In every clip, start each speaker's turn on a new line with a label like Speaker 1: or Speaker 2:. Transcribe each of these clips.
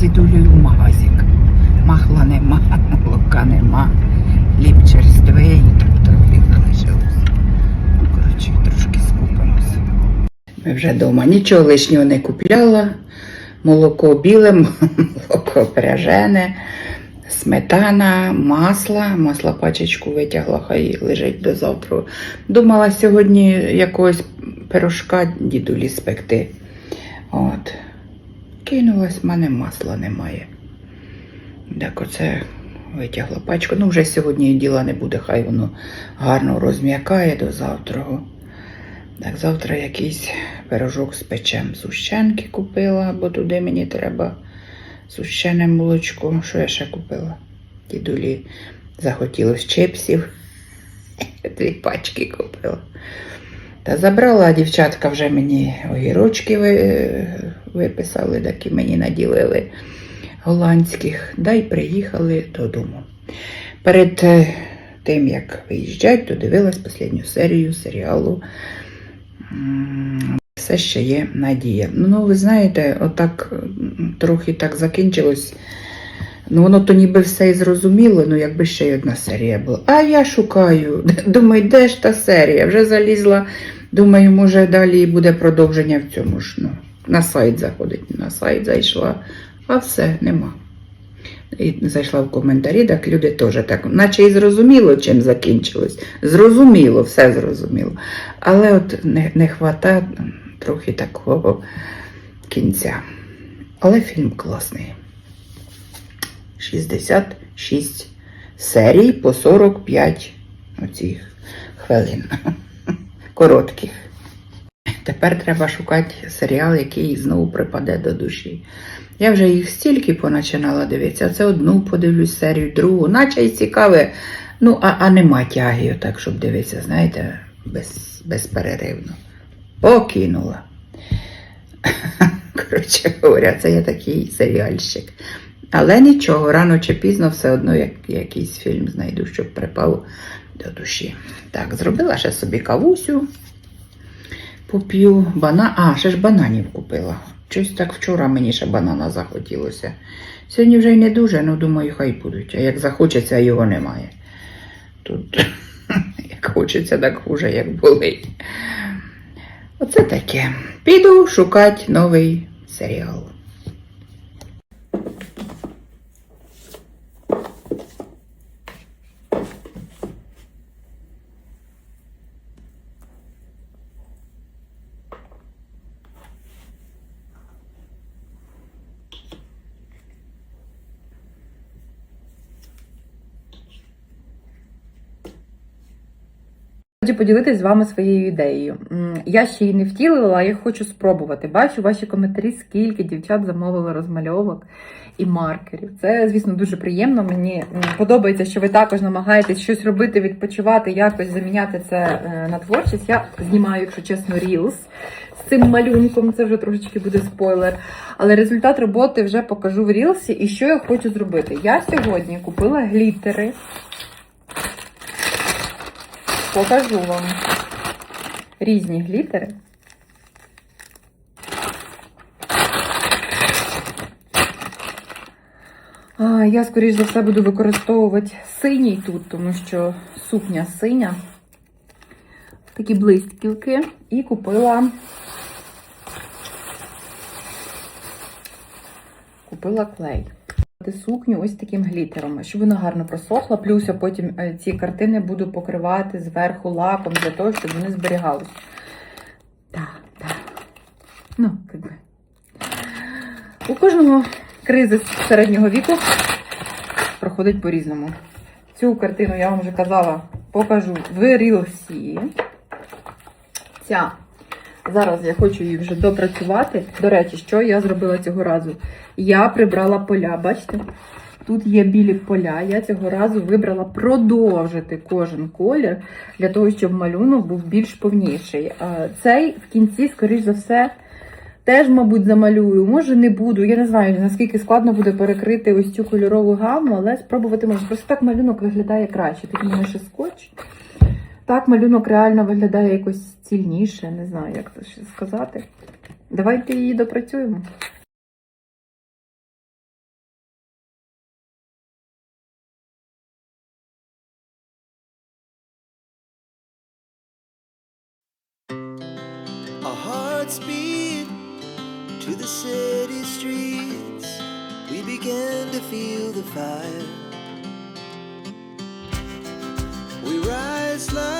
Speaker 1: дідулею в магазик. Махла нема, молока нема, хліб черствий, так трохи залишилось. Ну, коротше, трошки скупимося. Ми вже вдома нічого лишнього не купляла. Молоко біле, молоко пряжене, сметана, масло. Масло пачечку витягла, хай лежить до завтра. Думала сьогодні якогось пирожка дідулі спекти. От. Кинулась, в мене масла немає. Так оце витягла пачку. Ну, вже сьогодні діла не буде, хай воно гарно розм'якає до завтра. Так, завтра якийсь пирожок з печем. Зущенки купила, бо туди мені треба сущене молочко. Що я ще купила? Дідулі захотілось чипсів. Дві пачки купила. Та забрала, дівчатка вже мені огірочки ви- виписали, такі мені наділили голландських, да й приїхали додому. Перед е, тим, як виїжджать, додивилась останню серію серіалу Все ще є надія. Ну, ви знаєте, отак трохи так закінчилось. Ну, воно то ніби все і зрозуміло, ну якби ще й одна серія була. А я шукаю. Думаю, де ж та серія? Вже залізла. Думаю, може далі буде продовження в цьому ж. Ну, на сайт заходить, на сайт зайшла, а все, нема. І зайшла в коментарі, так люди теж так, наче і зрозуміло, чим закінчилось. Зрозуміло, все зрозуміло. Але от не, не хвата трохи такого кінця. Але фільм класний. 66 серій по 45 оцих хвилин. Коротких. Тепер треба шукати серіал, який знову припаде до душі. Я вже їх стільки поначинала дивитися. Це одну подивлюсь серію, другу, наче й цікаве. Ну, а, а нема тяги, так, щоб дивитися, знаєте, без, безперервно. Покинула. Коротше говоря, це я такий серіальщик. Але нічого, рано чи пізно все одно як, якийсь фільм знайду, щоб припав до душі. Так, зробила ще собі кавусю. Поп'ю бана. А, ще ж бананів купила. Щось так вчора мені ще банана захотілося. Сьогодні вже й не дуже, ну думаю, хай будуть. А як захочеться, його немає. Тут як хочеться, так хуже, як болить. Оце таке. Піду шукати новий серіал.
Speaker 2: Хочу поділитися з вами своєю ідеєю. Я ще її не втілила, а я хочу спробувати. Бачу ваші коментарі, скільки дівчат замовили розмальовок і маркерів. Це, звісно, дуже приємно. Мені подобається, що ви також намагаєтесь щось робити, відпочивати, якось заміняти це е, на творчість. Я знімаю, якщо чесно, рілс з цим малюнком. Це вже трошечки буде спойлер. Але результат роботи вже покажу в рілсі. І що я хочу зробити? Я сьогодні купила глітери. Покажу вам різні глітери. Я, скоріш за все, буду використовувати синій тут, тому що сукня синя. Такі блискілки. І купила. Купила клей. Сукню ось таким глітером, щоб вона гарно просохла. Плюс я потім е, ці картини буду покривати зверху лаком для того, щоб вони зберігались. Так, так. Ну, як би. У кожного кризис середнього віку проходить по-різному. Цю картину я вам вже казала, покажу в рілсі. Ця. Зараз я хочу її вже допрацювати. До речі, що я зробила цього разу? Я прибрала поля, бачите? Тут є білі поля. Я цього разу вибрала продовжити кожен колір для того, щоб малюнок був більш повніший. Цей в кінці, скоріш за все, теж, мабуть, замалюю. Може, не буду. Я не знаю, наскільки складно буде перекрити ось цю кольорову гаму, але спробувати можна. Просто так малюнок виглядає краще. Тут мене ще скотч. Так, малюнок реально виглядає якось цільніше, не знаю, як це ще сказати. Давайте її допрацюємо.
Speaker 3: speed to the city streets. We began to feel the fire. We rise like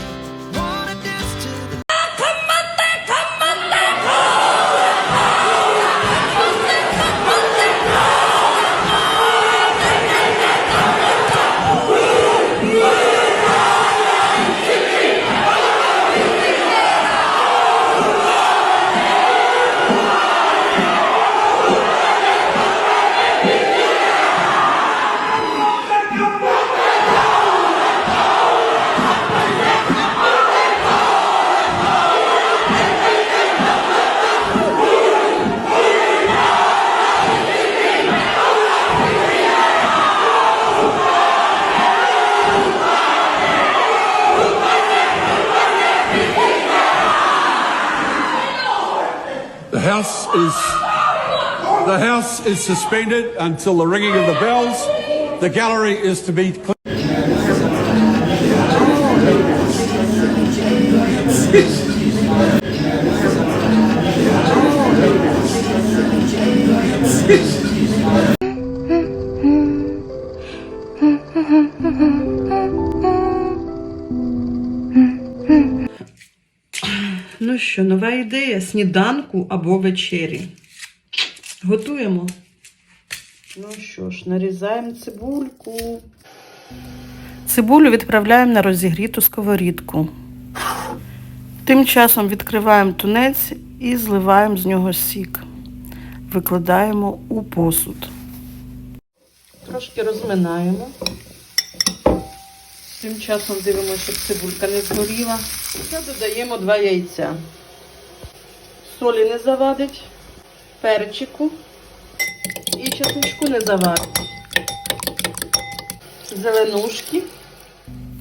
Speaker 4: is the House is suspended until the ringing of the bells. The gallery is to be. Cl-
Speaker 5: Ну що, нова ідея сніданку або вечері. Готуємо. Ну що ж, нарізаємо цибульку. Цибулю відправляємо на розігріту сковорідку. Тим часом відкриваємо тунець і зливаємо з нього сік. Викладаємо у посуд. Трошки розминаємо. Тим часом дивимося, щоб цибулька не згоріла. Та додаємо два яйця. Солі не завадить, перчику і чесничку не завадить. Зеленушки.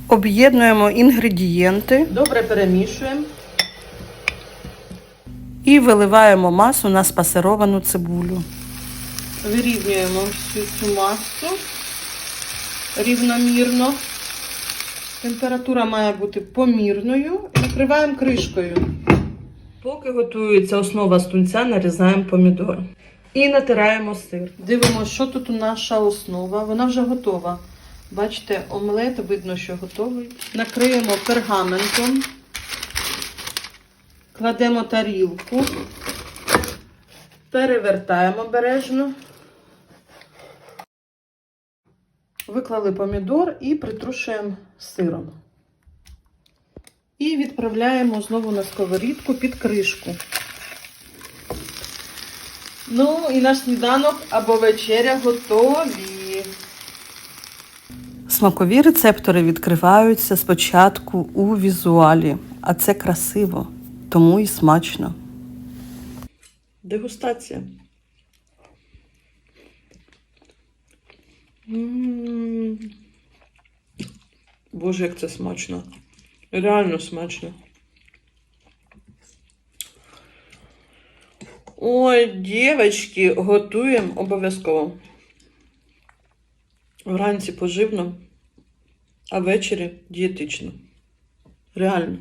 Speaker 5: Об'єднуємо інгредієнти, добре перемішуємо і виливаємо масу на спасеровану цибулю. Вирівнюємо всю цю масу рівномірно. Температура має бути помірною і накриваємо кришкою. Поки готується основа з тунця, нарізаємо помідор. І натираємо сир. Дивимося, що тут наша основа. Вона вже готова. Бачите, омлет видно, що готовий. Накриємо пергаментом, кладемо тарілку, перевертаємо обережно. Виклали помідор і притрушуємо сиром. І відправляємо знову на сковорідку під кришку. Ну, і наш сніданок або вечеря готові. Смакові рецептори відкриваються спочатку у візуалі, а це красиво, тому і смачно. Дегустація. Боже, як це смачно. Реально смачно. Ой, дівчатки, готуємо обов'язково. Вранці поживно, а ввечері дієтично. Реально.